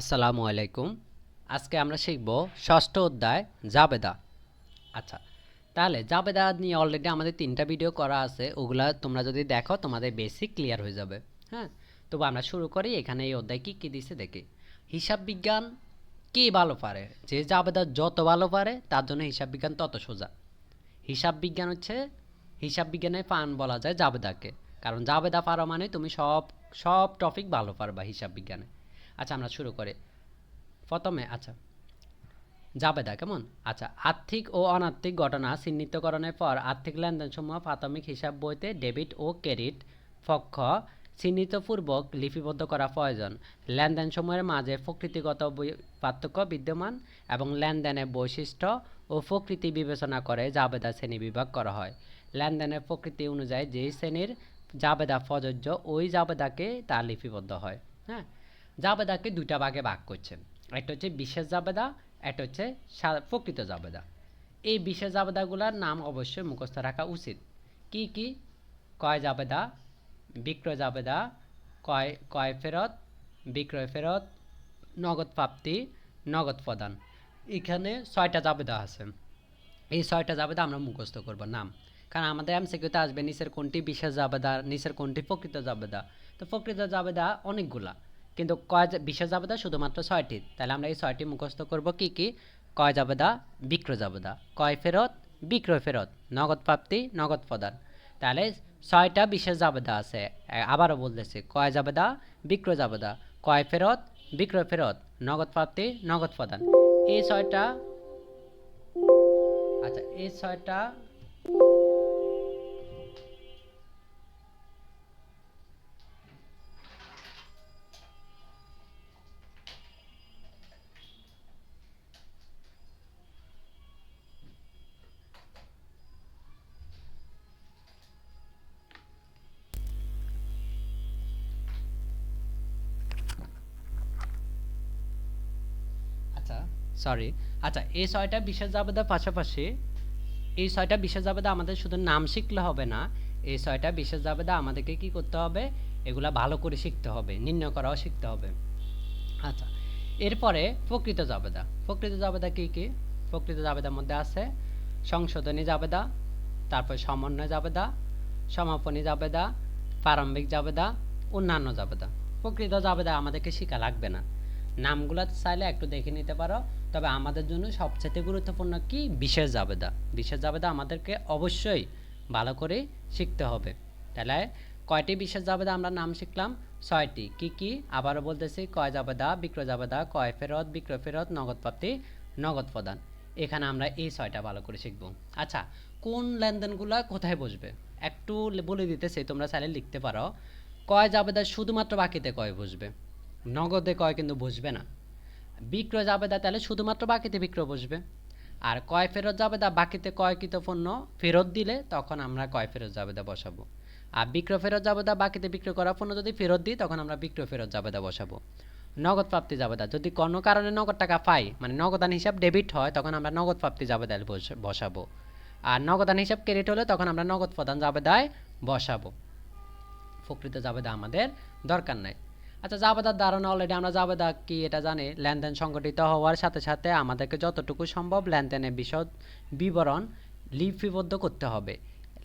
আসসালামু আলাইকুম। আজকে আমরা শিখব ষষ্ঠ অধ্যায় জাবেদা। আচ্ছা তাহলে জাবেদা নিয়ে অলরেডি আমাদের তিনটা ভিডিও করা আছে, ওগুলা তোমরা যদি দেখো তোমাদের বেসিক ক্লিয়ার হয়ে যাবে। হ্যাঁ তবু আমরা শুরু করি, এখানে এই অধ্যায় কী কী দিছে দেখি। হিসাব বিজ্ঞান কে ভালো পারে? যে জাবেদা যত ভালো পারে, তার জন্য হিসাব বিজ্ঞান তত সোজা। হিসাব বিজ্ঞান হচ্ছে, হিসাব বিজ্ঞানের ফান বলা যায় জাবেদাকে। কারণ জাবেদা পারো মানে তুমি সব সব টপিক ভালো পারবা হিসাব বিজ্ঞানে। আচ্ছা আমরা শুরু করি। প্রথমে আচ্ছা জাবেদা কেমন? আচ্ছা আর্থিক ও অনার্থিক ঘটনা চিহ্নিতকরণের পর আর্থিক লেনদেনসমূহ প্রাথমিক হিসাব বইতে ডেবিট ও ক্রেডিট পক্ষ চিহ্নিতপূর্বক লিপিবদ্ধ করা প্রয়োজন। লেনদেনসমূহের মাঝে প্রকৃতিগত পার্থক্য বিদ্যমান এবং লেনদেনের বৈশিষ্ট্য ও প্রকৃতি বিবেচনা করে জাবেদা শ্রেণি বিভাগ করা হয়। লেনদেনের প্রকৃতি অনুযায়ী যেই শ্রেণির জাবেদা প্রযোজ্য, ওই জাবেদাকে তা লিপিবদ্ধ হয়। হ্যাঁ? জাবেদাকে দুটা ভাগে ভাগ করছে। একটা হচ্ছে বিশেষ জাবেদা, একটা হচ্ছে প্রকৃত জাবেদা। এই বিশেষ জাবেদাগুলোর নাম অবশ্যই মুখস্থ রাখা উচিত। কি কি? কয় জাবেদা? বিক্রয় জাবেদা, কয় কয় ফেরত? বিক্রয় ফেরত, নগদ প্রাপ্তি, নগদ প্রদান। এখানে ছয়টা জাবেদা আছে। এই ছয়টা জাবেদা আমরা মুখস্থ করব নাম। কারণ আমাদের এমসিকিউতে আসবে নিচের কোনটি বিশেষ জাবেদা, নিচের কোনটি প্রকৃত জাবেদা। তো প্রকৃত জাবেদা অনেকগুলা। কিন্তু কয় বিশেষ জাবেদা? শুধুমাত্র ছয়টি। তাহলে আমরা এই ছয়টি মুখস্থ করব কি কি? কয় জাবেদা? বিক্রয় জাবেদা। কয় ফেরত? বিক্রয় ফেরত। নগদ প্রাপ্তি, নগদ প্রদান। তাহলে ছয়টা বিশেষ জাবেদা আছে। আবারও বলতেছি, কয় জাবেদা? বিক্রয় জাবেদা। কয় ফেরত? বিক্রয় ফেরত। নগদ প্রাপ্তি, নগদ প্রদান। এই ছয়টা আচ্ছা এই ছয়টা সরি আচ্ছা এই ছয়টা বিশেষ জাবেদার পাশাপাশি, এই ছয়টা বিশেষ জাবেদা আমাদের শুধু নাম শিখলে হবে না, এই ছয়টা বিশেষ জাবেদা আমাদেরকে কি করতে হবে? এগুলা ভালো করে শিখতে হবে, নির্ণয় করাও শিখতে হবে। আচ্ছা এরপরে প্রকৃত জাবেদা। প্রকৃত জাবেদা কি কি? প্রকৃত জাবেদার মধ্যে আছে সংশোধনী জাবেদা, তারপর সমন্বয় জাবেদা, সমাপনী জাবেদা, প্রারম্ভিক জাবেদা, অন্যান্য জাবেদা। প্রকৃত জাবেদা আমাদেরকে শিখা লাগবে না। নামগুলো চাইলে একটু দেখে নিতে পারো। তবে আমাদের জন্য সবচেয়ে গুরুত্বপূর্ণ কি? বিশেষ জাবেদা। বিশেষ জাবেদা আমাদেরকে অবশ্যই ভালো করে শিখতে হবে। তাহলে কয়টি বিশেষ জাবেদা আমরা নাম শিখলাম? ছয়টি। কি কি? আবারও বলতেছি, কয় জাবেদা? বিক্রয় জাবেদা, কয় ফেরত? বিক্রয় ফেরত, নগদ প্রাপ্তি, নগদ প্রদান। এখানে আমরা এই ছয়টা ভালো করে শিখব। আচ্ছা কোন লেনদেনগুলো কোথায় বসবে? একটু বলে দিতেছি, তোমরা চাইলে লিখতে পারো। কয় জাবেদা শুধুমাত্র বাকিতে কয় বসবে? নগদে কয় কিন্তু বসবে না। বিক্রয় জাবেদা তাহলে শুধুমাত্র বাকিতে বিক্রয় বসবে। আর কয় ফেরত জাবেদা, বাকিতে কয়কৃত পণ্য ফেরত দিলে তখন আমরা কয় ফেরত জাবেদা বসাবো। আর বিক্রয় ফেরত জাবেদা, বাকিতে বিক্রয় করা পণ্য যদি ফেরত দিই, তখন আমরা বিক্রয় ফেরত জাবেদা বসাবো। নগদ প্রাপ্তি জাবেদা, যদি কোনো কারণে নগদ টাকা পাই মানে নগদান হিসাব ডেবিট হয়, তখন আমরা নগদ প্রাপ্তি জাবেদায় বস- বসাবো। আর নগদান হিসাব ক্রেডিট হলে তখন আমরা নগদ প্রদান জাবেদায় বসাবো। প্রকৃত জাবেদা আমাদের দরকার নাই। আচ্ছা জাবেদার ধারণা অলরেডি আমরা জাবেদা কি এটা জানি। লেনদেন সংগঠিত হওয়ার সাথে সাথে আমাদেরকে যতটুকু সম্ভব লেনদেনের বিশদ বিবরণ লিপিবদ্ধ করতে হবে।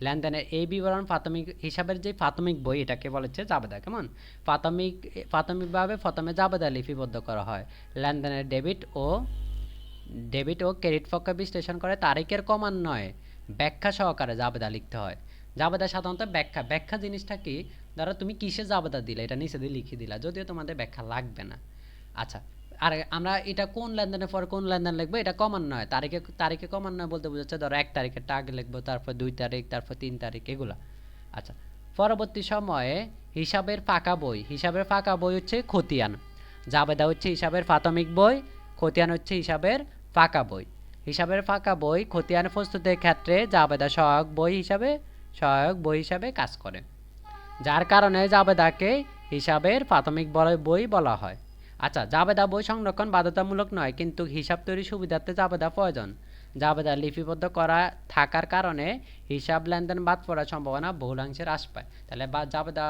লেনদেনের এই বিবরণ প্রাথমিক হিসাবের যে প্রাথমিক বই এটাকে বলেছে জাবেদা, কেমন? প্রাথমিক, প্রাথমিকভাবে প্রথমে জাবেদা লিপিবদ্ধ করা হয়। লেনদেনের ডেবিট ও ডেবিট ও ক্রেডিট পক্ষ বিশ্লেষণ করে তারিখের ক্রমান্বয়ে ব্যাখ্যা সহকারে জাবেদা লিখতে হয়। জাবেদা সাধারণত ব্যাখ্যা ব্যাখ্যা জিনিসটা কি? ধরো তুমি কিসে জাবেদা দিলে? এটা নিচে দিয়ে লিখে দিলা, যদিও তোমাদের ব্যাখ্যা লাগবে না। আচ্ছা আর আমরা এটা কোন লেনদেনের পর কোন লেনদেন লিখব? এটা ক্রমান্বয়ে তারিখে তারিখে ক্রমান্বয়ে বলতে বোঝাচ্ছে, ধরো এক তারিখেরটা আগে লিখব, তারপর দুই তারিখ, তারপর তিন তারিখ, এগুলা। আচ্ছা পরবর্তী সময়ে হিসাবের ফাঁকা বই, হিসাবের ফাঁকা বই হচ্ছে খতিয়ান। জাবেদা হচ্ছে হিসাবের প্রাথমিক বই, খতিয়ান হচ্ছে হিসাবের ফাঁকা বই। হিসাবের ফাঁকা বই খতিয়ান প্রস্তুতের ক্ষেত্রে জাবেদা সহায়ক বই হিসাবে সহায়ক বই হিসাবে কাজ করে। যার কারণে জাবেদাকে হিসাবের প্রাথমিক বই বলা হয়। আচ্ছা জাবেদা বই সংরক্ষণ বাধ্যতামূলক নয়, কিন্তু হিসাব তৈরির সুবিধার্থে জাবেদা প্রয়োজন। জাবেদা লিপিবদ্ধ করা থাকার কারণে হিসাব লেনদেন বাদ পড়ার সম্ভাবনা বহুলাংশে হ্রাস পায়। তাহলে বা জাবেদা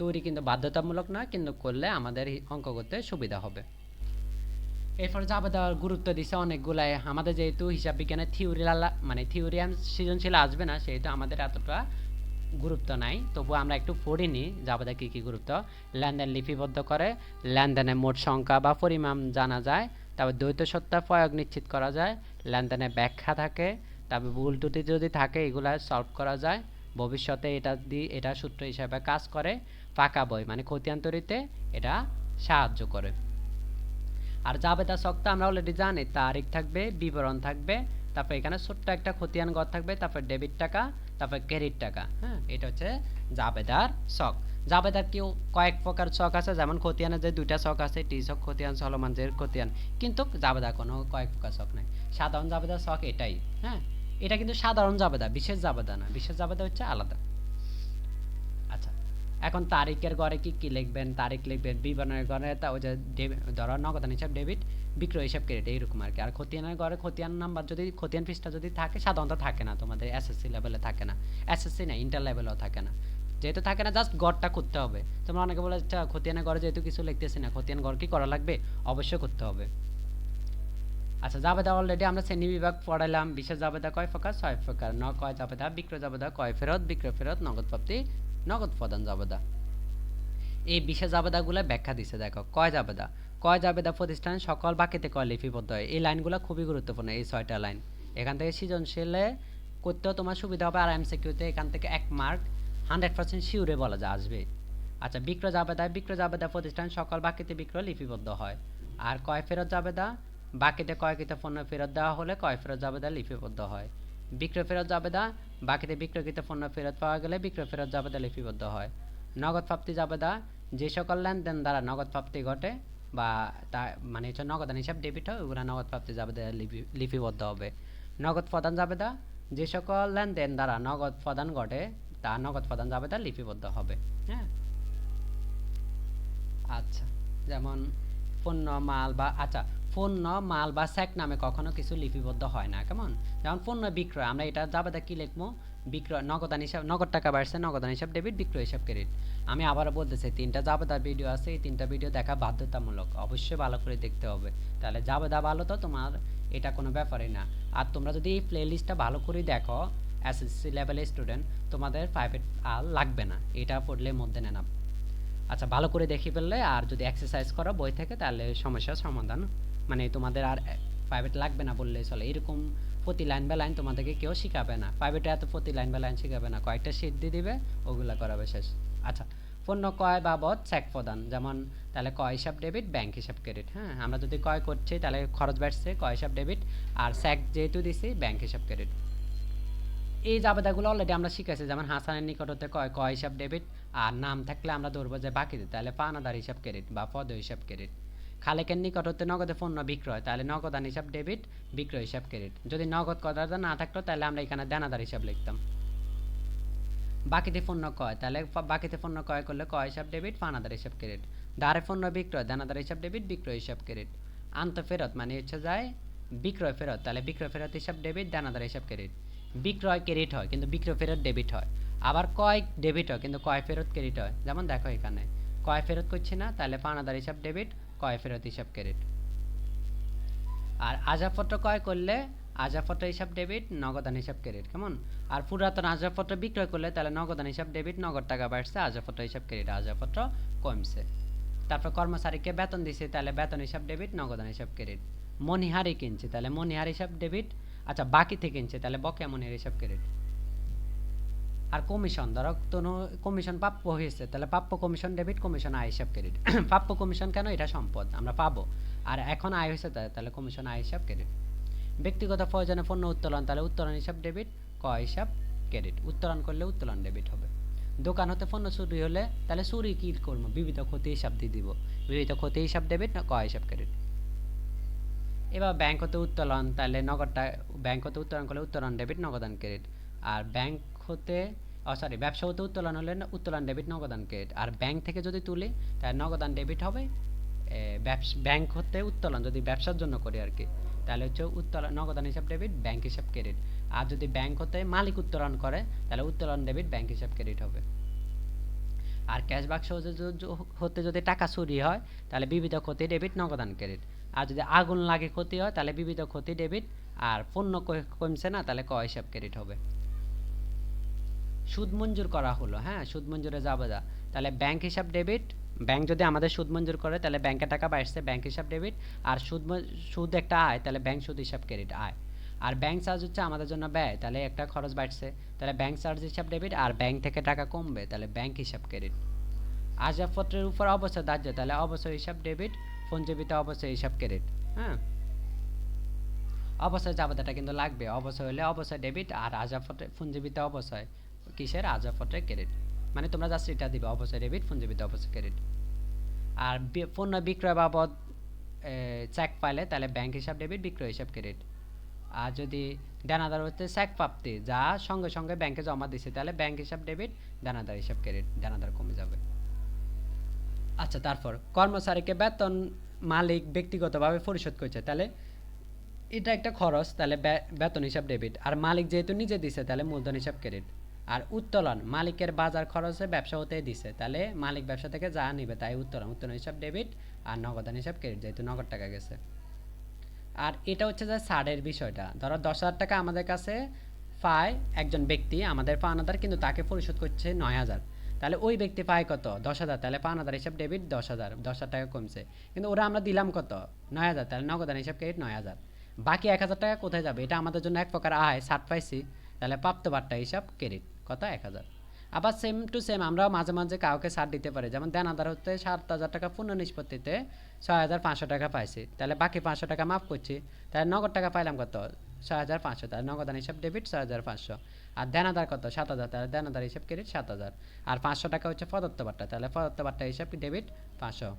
তৈরি কিন্তু বাধ্যতামূলক নয়, কিন্তু করলে আমাদের অঙ্ক করতে সুবিধা হবে। এরপর জাবেদা গুরুত্ব দিছে অনেকগুলাই। আমাদের যেহেতু হিসাব বিজ্ঞানের থিওরি মানে থিওরি সৃজনশীল আসবে না, সেহেতু আমাদের এতটা গুরুত্ব নাই। তবু আমরা একটু পড়ে নিই জাবেদা কী কী গুরুত্ব। লেনদেন লিপিবদ্ধ করে লেনদেনের মোট সংখ্যা বা পরিমাণ জানা যায়, তারপর দ্বৈত সত্তা প্রয়োগ নিশ্চিত করা যায় লেনদেনের ব্যাখ্যা থাকে, তারপর ভুল ত্রুটি যদি থাকে এগুলা সলভ করা যায়, ভবিষ্যতে এটা দিয়ে এটা সূত্র হিসাবে কাজ করে, ফাঁকা বই মানে খতিয়ান তৈরিতে এটা সাহায্য করে। আর জাবেদা সক্তা আমরা অলরেডি জানি, তারিখ থাকবে, বিবরণ থাকবে, তারপর এখানে ছোট্ট একটা খতিয়ান ঘর থাকবে, তারপর ডেবিট টাকা তারপর ক্রেডিট টাকা হ্যাঁ? এটা হচ্ছে জাবেদার শখ। জাবেদার কেউ কয়েক প্রকার শখ আছে, যেমন খতিয়ানের যে দুইটা শখ আছে টি শখ খতিয়ান, সলমান জের খতিয়ান। কিন্তু জাবেদার কোনো কয়েক প্রকার শখ নাই। সাধারণ জাবেদার শখ এটাই হ্যাঁ? এটা কিন্তু সাধারণ জাবেদা বিশেষ জাবেদা না বিশেষ জাবেদা হচ্ছে আলাদা। এখন তারিখের ঘরে কি কি লিখবেন, তারিখ লিখবেন, বিবরণের ঘরে তা ওই যে ধরো নগদান হিসাব ডেবিট, বিক্রয় হিসাব ক্রেডিট এইরকম আর কি। আর খতিয়ানের ঘরে খতিয়ান নাম্বার যদি, খতিয়ান পৃষ্ঠা যদি থাকে, সাধারণত থাকে না তোমাদের এসএসসি লেভেলে থাকে না। এসএসসি না ইন্টার লেভেলেও থাকে না। যেহেতু থাকে না জাস্ট গড়টা করতে হবে। তোমরা অনেকে বলে আচ্ছা খতিয়ানের ঘরে যেহেতু কিছু লিখতেছি না, খতিয়ান ঘর কি করা লাগবে? অবশ্যই করতে হবে। আচ্ছা জাবেদা অলরেডি আমরা শ্রেণি বিভাগ পড়াইলাম। বিশেষ জাবেদা কয় প্রকার? ছয় প্রকার। ন কয় জাবেদা, বিক্রয় জাবেদা কয় ফেরত, বিক্রয় ফেরত, নগদ প্রাপ্তি নগদ প্রদান জাবেদা। এই বিশেষ জাবেদাগুলো ব্যাখ্যা দিছে, দেখো, কয় জাবেদা? কয় জাবেদা প্রতিষ্ঠান? সকল বাকিতে কয় লিপিবদ্ধ? হয় এই লাইনগুলো খুবই গুরুত্বপূর্ণ, এই ছয়টা লাইন। এখান থেকে সৃজনশীলে করতেও তোমার সুবিধা হবে, আর এমসিকিউতে এখান থেকে এক মার্ক হান্ড্রেড পার্সেন্ট শিওরে বলা যায়, আসবে। আচ্ছা বিক্রয় জাবেদা বিক্রয় জাবেদা প্রতিষ্ঠান সকল বাকিতে বিক্রয় লিপিবদ্ধ হয়। আর কয় ফেরত জাবেদা? বাকিতে কয়কৃত পণ্য ফেরত দেওয়া হলে কয় ফেরত জাবেদা লিপিবদ্ধ হয়? বিক্রয় ফেরত জাবেদা বাকিতে বিক্রয়কৃত পণ্য ফেরত পাওয়া গেলে বিক্রয় ফেরত জাবেদা লিপিবদ্ধ হয়। নগদ প্রাপ্তি জাবেদা যে সকল লেনদেন দ্বারা নগদ প্রাপ্তি ঘটে বা তা মানে হচ্ছে নগদান হিসাব ডেবিট হয়, ওগুলো নগদ প্রাপ্তি জাবেদা লিপি, লিপিবদ্ধ হবে। নগদ প্রদান জাবেদা যে সকল লেনদেন দ্বারা নগদ প্রদান ঘটে, তা নগদ প্রদান জাবেদা লিপিবদ্ধ হবে। হ্যাঁ? আচ্ছা যেমন পণ্য মাল বা আচ্ছা পণ্য মাল বা স্যাক নামে কখনো কিছু লিপিবদ্ধ হয় না, কেমন? যেমন পণ্য বিক্রয়, আমরা এটা জাবেদা কি লিখব? বিক্রয়, নগদান হিসাব, নগদ টাকা বাড়ছে, নগদান হিসাব, ডেবিট, বিক্রয় হিসাব, ক্রেডিট। আমি আবারও বলতেছি, তিনটা জাবেদার ভিডিও আছে, এই তিনটা ভিডিও দেখা বাধ্যতামূলক। অবশ্যই ভালো করে দেখতে হবে। তাহলে জাবেদা ভালো তো? তোমার এটা কোনো ব্যাপারই না। আর তোমরা যদি এই প্লে লিস্টটা ভালো করে দেখো এসএসসি লেভেলের স্টুডেন্ট তোমাদের প্রাইভেট আর লাগবে না। এটা পড়লে মধ্যে নেনা আচ্ছা ভালো করে দেখে ফেললে আর যদি এক্সারসাইজ করো, বই থেকে, তাহলে সমস্যার সমাধান। মানে তোমাদের আর প্রাইভেট লাগবে না বললেই চলে। এরকম প্রতি লাইন বা লাইন তোমাদেরকে কেউ শিখাবে না। প্রাইভেটে এত প্রতি লাইন বা লাইন শিখাবে না। কয়েকটা শীট দিয়ে দিবে, ওগুলো করাবে শেষ। আচ্ছা পণ্য কয় বাবদ চেক প্রদান। যেমন, তাহলে কয় হিসাব ডেবিট ব্যাংক হিসাব ক্রেডিট হ্যাঁ আমরা যদি কয় করছি, তাহলে খরচ বাড়ছে, কয় হিসাব ডেবিট আর স্যাক যেহেতু দিছি ব্যাংক হিসাব ক্রেডিট এই জাবেদাগুলো অলরেডি আমরা শিখেছি যেমন হাসানের নিকট হতে কয় কয় হিসাব ডেবিট আর নাম থাকলে আমরা ধরবো যে বাকি দিই তাহলে পানাদার হিসাব ক্রেডিট বা পদ হিসাব ক্রেডিট খালেকের নিকট হতে নগদে পণ্য বিক্রয়, তাহলে নগদান হিসাব ডেবিট বিক্রয় হিসাব ক্রেডিট যদি নগদ কদার না থাকতো, তাহলে আমরা এখানে দেনাদার হিসাব লিখতাম। বাকিতে পণ্য কয় তাহলে বাকিতে পণ্য ক্রয় করলে কয় হিসাব ডেবিট পানাদার হিসাব ক্রেডিট দারে পণ্য বিক্রয়, দানাদার হিসাব ডেবিট বিক্রয় হিসাব ক্রেডিট আন্ত ফেরত মানে হচ্ছে যায় বিক্রয় ফেরত, তাহলে বিক্রয় ফেরত হিসাব ডেবিট দানাদার হিসাব ক্রেডিট বিক্রয় ক্রেডিট হয়, কিন্তু বিক্রয় ফেরত ডেবিট হয়। আবার কয় ডেবিট হয়? কিন্তু কয় ফেরত ক্রেডিট হয়? যেমন দেখো এখানে, কয় ফেরত করছে না, তাহলে পানাদার হিসাব ডেবিট কয় ফেরত হিসাব ক্রেডিট আর আজাপত্র কয় করলে? আজাপত্র হিসাব ডেবিট নগদান হিসাব ক্রেডিট কেমন? আর পুরাতন আজাপত্র বিক্রয় করলে, তাহলে নগদান হিসাব ডেবিট নগদ টাকা বাড়ছে আজাপত্র হিসাব ক্রেডিট আজাপত্র কমছে। তারপর কর্মচারীকে বেতন দিছে, তাহলে বেতন হিসাব ডেবিট নগদান হিসাব ক্রেডিট মনিহারি কিনছে, তাহলে মনিহার হিসাব ডেবিট আচ্ছা বাকি থেকে কিনছে, তাহলে বকেয়া মনিহার হিসাব ক্রেডিট আর কমিশন, ধরো কোনো কমিশন প্রাপ্য হয়েছে, তাহলে প্রাপ্য কমিশন ডেবিট কমিশন আয় হিসাব ক্রেডিট প্রাপ্য কমিশন কেন এটা সম্পদ? আমরা পাবো। আর এখন আয় হয়েছে তাহলে কমিশন আয় হিসাব ক্রেডিট ব্যক্তিগত প্রয়োজনে পণ্য উত্তোলন, তাহলে উত্তোলন হিসাব ডেবিট ক হিসাব ক্রেডিট উত্তোলন করলে উত্তোলন ডেবিট হবে। দোকান হতে পণ্য চুরি হলে, তাহলে চুরি কি করব? বিবিধ ক্ষতি হিসাব দিয়ে দিব। বিবিধ ক্ষতি হিসাব ডেবিট না ক হিসাব ক্রেডিট এবার ব্যাংক হতে উত্তোলন, তাহলে নগদটা ব্যাংক হতে উত্তোলন করলে উত্তোলন ডেবিট নগদান ক্রেডিট আর ব্যাংক হতে সরি ব্যবসা হতে উত্তোলন হলে উত্তোলন ডেবিট নগদান ক্রেডিট আর ব্যাংক থেকে যদি তুলি, তাহলে নগদান ডেবিট হবে ব্যাংক হতে উত্তোলন, যদি ব্যবসার জন্য করি আর কি। তাহলে হচ্ছে উত্তোলন নগদান হিসাব ডেবিট ব্যাংক হিসাব ক্রেডিট আর যদি ব্যাংক হতে মালিক উত্তোলন করে, তাহলে উত্তোলন ডেবিট ব্যাংক হিসাব ক্রেডিট হবে। আর ক্যাশ বাক্স হতে যদি- হতে যদি টাকা চুরি হয়, তাহলে বিবিধ ক্ষতি ডেবিট নগদান ক্রেডিট আর যদি আগুন লাগে ক্ষতি হয়, তাহলে বিবিধ ক্ষতি ডেবিট আর পণ্য কমছে না, তাহলে ক হিসাব ক্রেডিট হবে। সুদ মঞ্জুর করা হলো হ্যাঁ? সুদ মঞ্জুরে যাবে যা তাহলে ব্যাংক হিসাব ডেবিট ব্যাংক যদি আমাদের সুদ মঞ্জুর করে, তাহলে ব্যাংকে টাকা বাড়ছে ব্যাংক হিসাব ডেবিট আর সুদ সুদ একটা আয়, তাহলে ব্যাংক সুদ হিসাব ক্রেডিট আয়। আর ব্যাংক চার্জ হচ্ছে আমাদের জন্য ব্যয়, তাহলে একটা খরচ বাড়ছে। তাহলে ব্যাংক চার্জ হিসাব ডেবিট আর ব্যাংক থেকে টাকা কমবে, তাহলে ব্যাংক হিসাব ক্রেডিট আসবাবপত্রের উপর অবশ্যই দাহ্য, তাহলে অবশ্যই হিসাব ডেবিট পঞ্জীবিত অবশ্যই হিসাব ক্রেডিট হ্যাঁ? অবশ্যই জাবেদাটা কিন্তু লাগবে, অবশ্যই হলে অবশ্যই ডেবিট আর আজাফটে পুঞ্জীবিত অবশ্যই। কিসের? আজাফটে ক্রেডিট মানে তোমরা জাস্ট এটা দিবে অবশ্যই ডেবিট পুঞ্জীবিত অবশ্যই ক্রেডিট আর পণ্য বিক্রয় বাবদ চেক পাইলে তাহলে ব্যাংক হিসাব ডেবিট বিক্রয় হিসাব ক্রেডিট আর যদি দেনাদার হচ্ছে চেক প্রাপ্তি, যা সঙ্গে সঙ্গে ব্যাংকে জমা দিছে, তাহলে ব্যাংক হিসাব ডেবিট দেনাদার হিসাব ক্রেডিট দেনাদার কমে যাবে। আচ্ছা তারপর, কর্মচারীকে বেতন মালিক ব্যক্তিগতভাবে পরিশোধ করছে, তাহলে এটা একটা খরচ, তাহলে বেতন হিসাব ডেবিট আর মালিক যেহেতু নিজে দিছে, তাহলে মূলধন হিসাব ক্রেডিট আর উত্তোলন, মালিকের বাজার খরচে ব্যবসা হতে দিছে। তাহলে মালিক ব্যবসা থেকে যা নিবে তাই উত্তোলন। উত্তোলন হিসাব ডেবিট আর নগদান হিসাব ক্রেডিট যেহেতু নগদ টাকা গেছে। আর এটা হচ্ছে যে ছাড়ের বিষয়টা। ধরো দশ হাজার টাকা আমাদের কাছে পায় একজন ব্যক্তি, আমাদের পাওনাদার কিন্তু তাকে পরিশোধ করছে নয় হাজার। তাহলে ওই ব্যক্তি পায় কত? দশ হাজার। তাহলে পাওনাদার হিসাব ডেবিট দশ হাজার। দশ হাজার টাকা কমছে। কিন্তু ওরা আমরা দিলাম কত? নয় হাজার। তাহলে নগদান হিসাব ক্রেডিট নয় হাজার। বাকি এক হাজার টাকা কোথায় যাবে? এটা আমাদের জন্য এক প্রকার আয় ষাট পাইছি তাহলে প্রাপ্ত বার্তা হিসাব ক্রেডিট কত এক হাজার। আবার সেম টু সেম আমরাও মাঝে মাঝে কাউকে ছাড় দিতে পারি। যেমন দেনাদার হতে সাত হাজার টাকা পূর্ণ নিষ্পত্তিতে ছয় হাজার পাঁচশো টাকা পাইছি। তাহলে বাকি পাঁচশো টাকা মাফ করছি। তাহলে নগদ টাকা পাইলাম কত? ছয় হাজার পাঁচশো। তাহলে নগদান হিসাব ডেবিট ছয় হাজার পাঁচশো। আর দেনাদার কত? সাত হাজার। তাহলে দেনাদার হিসাব ক্রেডিট সাত হাজার। আর পাঁচশো টাকা হচ্ছে প্রদত্ত বার্তা তাহলে প্রদত্ত বার্তা হিসাব ডেবিট পাঁচশো।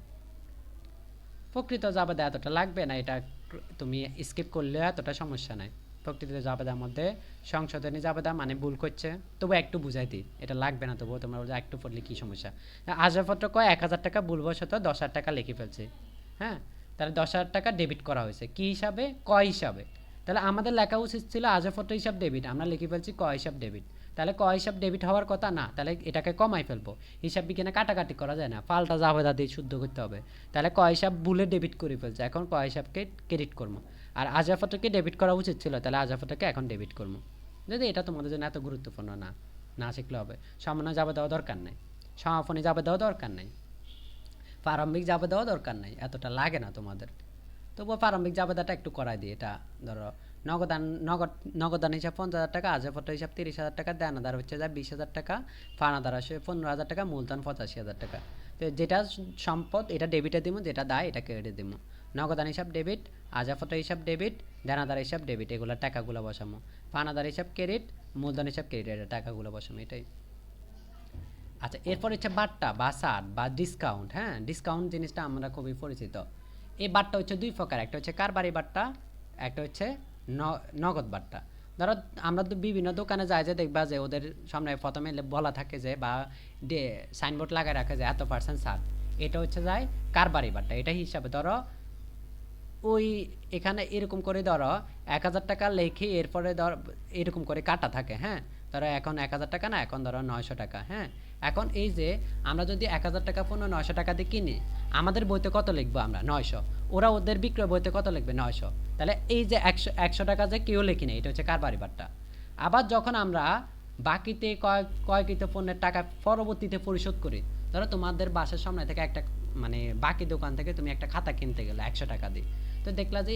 প্রকৃত জাবেদা এতটা লাগবে না? এটা তুমি স্কিপ করলে এতটা সমস্যা নাই। প্রকৃত জাবেদার মধ্যে সংশোধনী জাবেদা মানে ভুল করছে। তবু একটু বুঝাই দিই, এটা লাগবে না তবুও তোমরা বলছো একটু পড়লে কী সমস্যা? আজাপত্র কয়? এক হাজার টাকা ভুলবশত দশ হাজার টাকা লিখে ফেলছে। হ্যাঁ? তাহলে দশ হাজার টাকা ডেবিট করা হয়েছে। কী হিসাবে? ক হিসাবে? তাহলে আমাদের লেখা উচিত ছিল আজাপত্র হিসাব ডেবিট আমরা লিখে ফেলছি ক হিসাব ডেবিট তাহলে ক হিসাব ডেবিট হওয়ার কথা না, তাহলে এটাকে কমাই ফেলব। হিসাব বিজ্ঞানে কাটাকাটি করা যায় না, পাল্টা জাবেদা দিয়ে শুদ্ধ করতে হবে। তাহলে ক হিসাব ভুলে ডেবিট করে ফেলছে, এখন ক হিসাবকে ক্রেডিট করব? আর আজাফাটাকে ডেবিট করা উচিত ছিল, তাহলে আজাফাটাকে এখন ডেবিট করব। যদি এটা তোমাদের জন্য এত গুরুত্বপূর্ণ, না না শিখলে হবে। সামান্য যাবে দেওয়া দরকার নেই। সমাপনী যাবে দেওয়া দরকার নেই। প্রারম্ভিক যাবে দেওয়া দরকার নেই, এতটা লাগে না তোমাদের। তবুও প্রারম্ভিক জাবেদাটা একটু করাই দিই, এটা ধরো, নগদান, নগদ, নগদান হিসাব পঞ্চাশ হাজার টাকা, আজাফট হিসাব তিরিশ হাজার টাকা, দেনাদার হচ্ছে যা বিশ হাজার টাকা, ফানাদার আসে পনেরো হাজার টাকা মূলধন পঁচাশি হাজার টাকা। তো যেটা সম্পদ, এটা ডেবিটে দিব যেটা দায়, এটা ক্রেডিটে দিব নগদান হিসাব ডেবিট আজাফট হিসাব ডেবিট দেনাদার হিসাব ডেবিট এগুলো টাকাগুলো বসামো। ফানাদার হিসাব ক্রেডিট মূলধন হিসাব ক্রেডিট এটা টাকাগুলো বসামো, এটাই। আচ্ছা এরপর হচ্ছে বাট্টা, বা ছাড় বা ডিসকাউন্ট হ্যাঁ? ডিসকাউন্ট জিনিসটা আমরা খুবই পরিচিত। এই বাট্টা হচ্ছে দুই প্রকার, একটা হচ্ছে কারবারি বাট্টা, একটা হচ্ছে নগদ বাট্টা। ধরো, আমরা তো বিভিন্ন দোকানে যাই যে দেখবা যে ওদের সামনে প্রথমে বলা থাকে যে, বা সাইনবোর্ড লাগায় রাখে যে এত পার্সেন্ট ছাড়। এটা হচ্ছে যায় কারবারি বাট্টা, এটা হিসাবে ধরো ওই এখানে এরকম করে ধরো, এক হাজার টাকা লেখে এরপরে ধর, এরকম করে কাটা থাকে হ্যাঁ? ধরো এখন এক হাজার টাকা না, এখন ধরো নয়শো টাকা হ্যাঁ? এখন এই যে আমরা যদি এক হাজার টাকা পণ্য নয়শো টাকা দিয়ে কিনি, আমাদের বইতে কত লিখব আমরা? নয়শো। ওরা ওদের বিক্রয় বইতে কত লিখবে? নয়শো। তাহলে এই যে একশো একশো টাকা যে কেউ লেখি না এটা হচ্ছে কারবারি বাট্টা আবার যখন আমরা বাকিতে কয় কয়কৃত পণ্যের টাকা পরবর্তীতে পরিশোধ করি, ধরো তোমাদের বাসার সামনে থেকে একটা মানে বাকি দোকান থেকে তুমি একটা খাতা কিনতে গেলে একশো টাকা দিয়ে তো দেখলা যে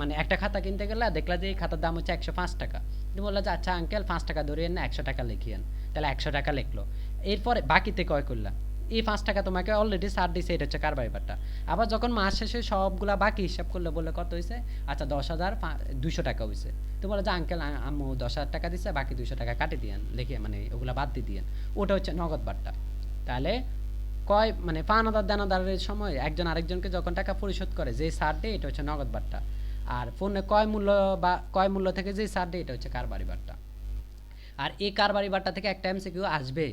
মানে একটা খাতা কিনতে গেলে, দেখলা যে এই খাতার দাম হচ্ছে একশো পাঁচ টাকা। তুমি বললা যে আচ্ছা আঙ্কেল পাঁচ টাকা ধরিয়ে না একশো টাকা লিখিয়েন তাহলে একশো টাকা লিখলো। এরপরে বাকিতে কয় করলা? এই পাঁচ টাকা তোমাকে অলরেডি ছাড় দিছে, এটা হচ্ছে কারবারি বাট্টা আবার যখন মাস শেষে সবগুলা বাকি হিসাব করলে, বললে, কত হয়েছে আচ্ছা দশ হাজার দুশো টাকা হয়েছে তো বলে যে আঙ্কেল আম্মু দশ হাজার টাকা দিচ্ছে বাকি দুশো টাকা কাটি দিয়েন লিখে মানে ওগুলা বাদ দিয়ে দিয়েন ওটা হচ্ছে নগদ বাট্টা। তাহলে কয় মানে পাওনাদার দেনাদারের সময় একজন আরেকজনকে যখন টাকা পরিশোধ করে যে সার ডে এটা হচ্ছে নগদ বার্তা আর পণ্যে কয় মূল্য বা কয় মূল্য থেকে যে সার ডে এটা হচ্ছে কারবারি বার্তা আর এই কারবারি বার্তা থেকে একটা এমসিকিউ আসবে।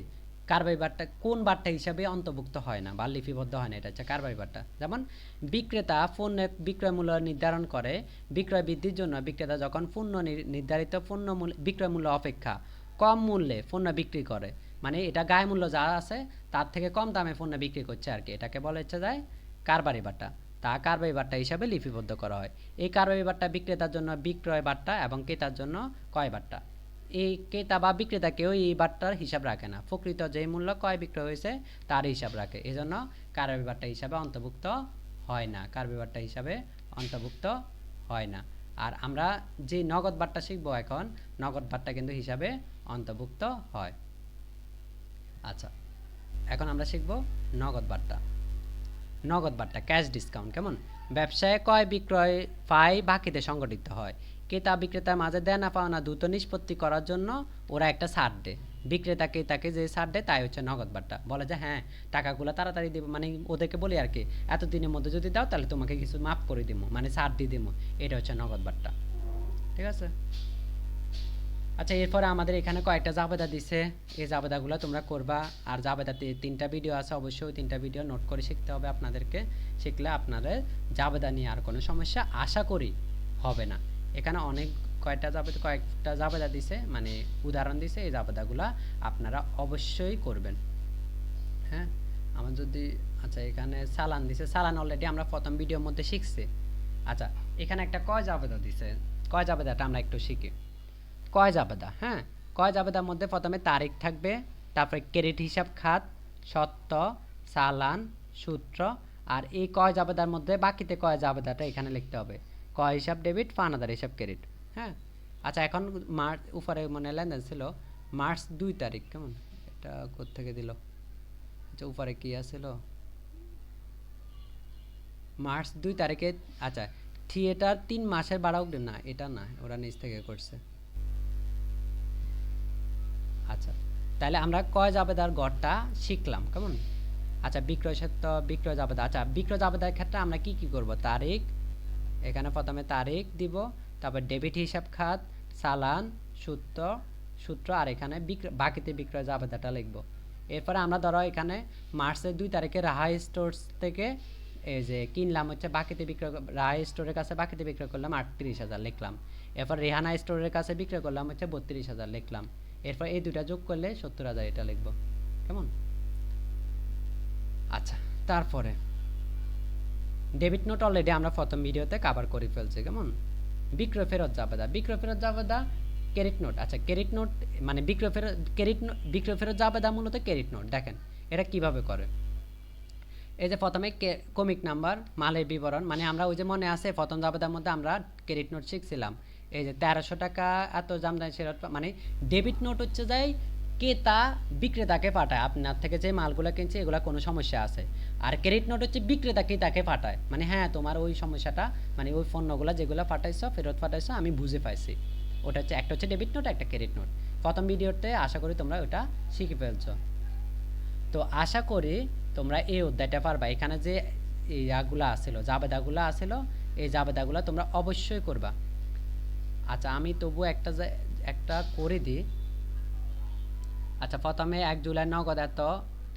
কারবারি বার্তা কোন বার্তা হিসাবে অন্তর্ভুক্ত হয় না বা লিপিবদ্ধ হয় না, এটা হচ্ছে কারবারি বাট্টা। যেমন, বিক্রেতা পণ্যের বিক্রয় মূল্য নির্ধারণ করে, বিক্রয় বৃদ্ধির জন্য বিক্রেতা যখন পণ্য নির্ধারিত পণ্য মূল্য বিক্রয় মূল্য অপেক্ষা কম মূল্যে পণ্য বিক্রি করে মানে এটা গায়ে মূল্য যা আছে, তার থেকে কম দামে পণ্য বিক্রি করছে আর কি। এটাকে বলা হচ্ছে যায় কারবারি বাট্টা তা কারবারি বাট্টা হিসাবে লিপিবদ্ধ করা হয়। এই কারবারি বাট্টা বিক্রেতার জন্য বিক্রয় বাট্টা এবং ক্রেতার জন্য ক্রয় বাট্টা এই ক্রেতা বা বিক্রেতা কেউ এই বাট্টার হিসাব রাখে না। প্রকৃত যেই মূল্য ক্রয় বিক্রয় হয়েছে তার হিসাব রাখে। এই জন্য কারবারি বাট্টা হিসাবে অন্তর্ভুক্ত হয় না। কারবারি বাট্টা হিসাবে অন্তর্ভুক্ত হয় না। আর আমরা যে নগদ বাট্টা শিখব এখন, নগদ বাট্টা কিন্তু হিসাবে অন্তর্ভুক্ত হয়। আচ্ছা এখন আমরা শিখব নগদ বার্তা। নগদ বার্তা, ক্যাশ ডিসকাউন্ট, কেমন? ব্যবসায় ক্রয় বিক্রয় পাই বাকিতে সংগঠিত হয়। ক্রেতা বিক্রেতার মাঝে দেনা পাওনা দ্রুত নিষ্পত্তি করার জন্য ওরা একটা ছাড় দেয়। বিক্রেতা ক্রেতাকে যে ছাড় দেয়, তাই হচ্ছে নগদ বার্তা। বলে যে হ্যাঁ টাকাগুলো তাড়াতাড়ি দেবো। মানে ওদেরকে বলি আর কি, এতদিনের মধ্যে যদি দাও, তাহলে তোমাকে কিছু মাফ করে দিব মানে ছাড় দিয়ে দিব এটা হচ্ছে নগদ বার্তা। ঠিক আছে? আচ্ছা এরপরে আমাদের এখানে কয়েকটা জাবেদা দিছে। এই জাবেদাগুলো তোমরা করবা। আর জাবেদাতে তিনটা ভিডিও আছে, অবশ্যই তিনটা ভিডিও নোট করে শিখতে হবে আপনাদেরকে। শিখলে আপনাদের জাবেদা নিয়ে আর কোনো সমস্যা আশা করি হবে না। এখানে অনেক কয়েকটা জাবেদা কয়েকটা জাবেদা দিছে মানে উদাহরণ দিছে, এই জাবেদাগুলো আপনারা অবশ্যই করবেন। হ্যাঁ? আমার যদি আচ্ছা এখানে সালান দিছে। সালান অলরেডি আমরা প্রথম ভিডিওর মধ্যে শিখছি। আচ্ছা এখানে একটা কয় জাবেদা দিছে? কয় জাবেদাটা আমরা একটু শিখি? কয় জাবেদা? হ্যাঁ কয় জাবেদার মধ্যে প্রথমে তারিখ থাকবে, তারপরে ক্রেডিট হিসাব, খাত, সত্য, চালান, সূত্র, আর এই কয় জাবেদার মধ্যে বাকিতে কয় জাবেদাটা এখানে লিখতে হবে? কয় হিসাব ডেবিট পানাদার হিসাব ক্রেডিট হ্যাঁ? আচ্ছা এখন মার্চ, উপরে মানে লেনদেন ছিল, মার্চ দুই তারিখ, কেমন? এটা কোত্থেকে দিল? আচ্ছা উপরে কি আছিল? মার্চ দুই তারিখে আচ্ছা থিয়েটার তিন মাসের বাড়াও না, এটা না, ওরা নিচ থেকে করছে। আচ্ছা তাহলে আমরা কয় জাবেদার গড়টা শিখলাম, কেমন? আচ্ছা বিক্রয় সত্য, বিক্রয় জাবেদা। আচ্ছা বিক্রয় জাবেদার ক্ষেত্রে আমরা কি কি করব? তারিখ, এখানে প্রথমে তারিখ দিব, তারপর ডেবিট হিসাব খাত, চালান, সূত্র সূত্র, আর এখানে বিক্রয়, বাকিতে বিক্রয় জাবেদাটা লিখব। এরপরে আমরা ধরো এখানে মার্চের দুই তারিখে রাহাই স্টোরস থেকে এই যে কিনলাম হচ্ছে বাকিতে বিক্রয়, রাহাই স্টোরের কাছে বাকিতে বিক্রয় করলাম আটত্রিশ হাজার লিখলাম। এরপর রেহানা স্টোরের কাছে বিক্রয় করলাম হচ্ছে বত্রিশ হাজার লিখলাম। এরপর এই দুটা যোগ করলে সত্তর হাজার এটা লিখব। কেমন? আচ্ছা তারপরে। ডেবিট নোট অলরেডি আমরা প্রথম ভিডিওতে কাভার করে ফেলছি, কেমন? বিক্রয় ফেরত জাবেদা। বিক্রয় ফেরত জাবেদা ক্রেডিট নোট আচ্ছা ক্রেডিট নোট মানে বিক্রয় ফেরত ক্রেডিট নোট বিক্রয় ফেরত জাবেদা মূলত ক্রেডিট নোট দেখেন, এটা কীভাবে করে? এই যে প্রথমে কমিক নাম্বার মালের বিবরণ মানে আমরা ওই যে মনে আছে, প্রথম জাবেদার মধ্যে আমরা ক্রেডিট নোট শিখছিলাম। এই যে তেরোশো টাকা এত জামদানি ফেরত মানে ডেবিট নোট হচ্ছে যাই ক্রেতা বিক্রেতাকে পাঠায়। আপনার থেকে যে মালগুলো কিনছে, এগুলো কোনো সমস্যা আছে। আর ক্রেডিট নোট হচ্ছে বিক্রেতা ক্রেতাকে পাঠায়। মানে হ্যাঁ তোমার ওই সমস্যাটা মানে ওই পণ্যগুলো যেগুলো পাঠাইছো, ফেরত পাঠাইছো, আমি বুঝে পাইছি। ওটা হচ্ছে, একটা হচ্ছে ডেবিট নোট একটা ক্রেডিট নোট প্রথম ভিডিওতে আশা করি তোমরা ওটা শিখে ফেলছো। তো আশা করি তোমরা এই অধ্যায়টা পারবা। এখানে যে ইয়াগুলো আসিল, জাবেদাগুলো আসিল, এই জাবেদাগুলো তোমরা অবশ্যই করবা। আচ্ছা আমি তবু একটা একটা করে দিই। আচ্ছা প্রথমে এক জুলাই নগদ এত,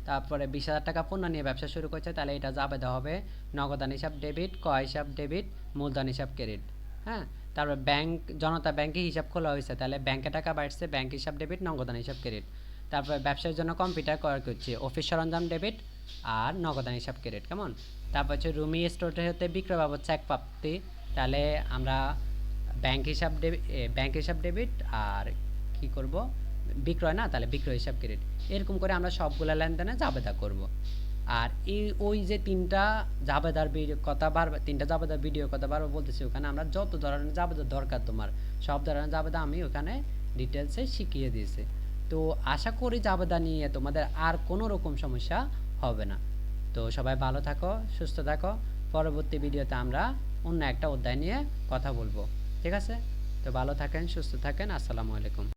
তারপরে বিশ হাজার টাকা পণ্য নিয়ে ব্যবসা শুরু করছে, তাহলে এটা জাবেদা হবে? নগদান হিসাব ডেবিট ক হিসাব ডেবিট, মূলধন হিসাব ক্রেডিট। হ্যাঁ? তারপরে ব্যাংক, জনতা ব্যাংকে হিসাব খোলা হয়েছে, তাহলে ব্যাংকে টাকা বাড়ছে, ব্যাংক হিসাব ডেবিট, নগদান হিসাব ক্রেডিট। তারপরে ব্যবসার জন্য কম্পিউটার ক্রয় করছে, অফিস সরঞ্জাম ডেবিট আর নগদান হিসাব ক্রেডিট, কেমন? তারপর হচ্ছে রুমি স্টোরে হতে বিক্রয় বাবদ চেক প্রাপ্তি, তাহলে আমরা ব্যাংক হিসাব ডেবিট ব্যাংক হিসাব ডেবিট আর কি করব? বিক্রয় না? তাহলে বিক্রয় হিসাব ক্রেডিট এরকম করে আমরা সবগুলা লেনদেনে জাবেদা করব। আর এই, ওই যে তিনটা জাবেদার কথা বারবার তিনটা জাবেদার ভিডিও কথা বারবার বলতেছি, ওখানে আমরা যত ধরনের জাবেদার দরকার তোমার, সব ধরনের জাবেদা আমি ওখানে ডিটেলসে শিখিয়ে দিয়েছি। তো আশা করি জাবেদা নিয়ে তোমাদের আর কোনো রকম সমস্যা হবে না। তো সবাই ভালো থাকো, সুস্থ থাকো। পরবর্তী ভিডিওতে আমরা অন্য একটা অধ্যায় নিয়ে কথা বলব। ঠিক আছে? তো ভালো থাকেন সুস্থ থাকেন আসসালামু আলাইকুম।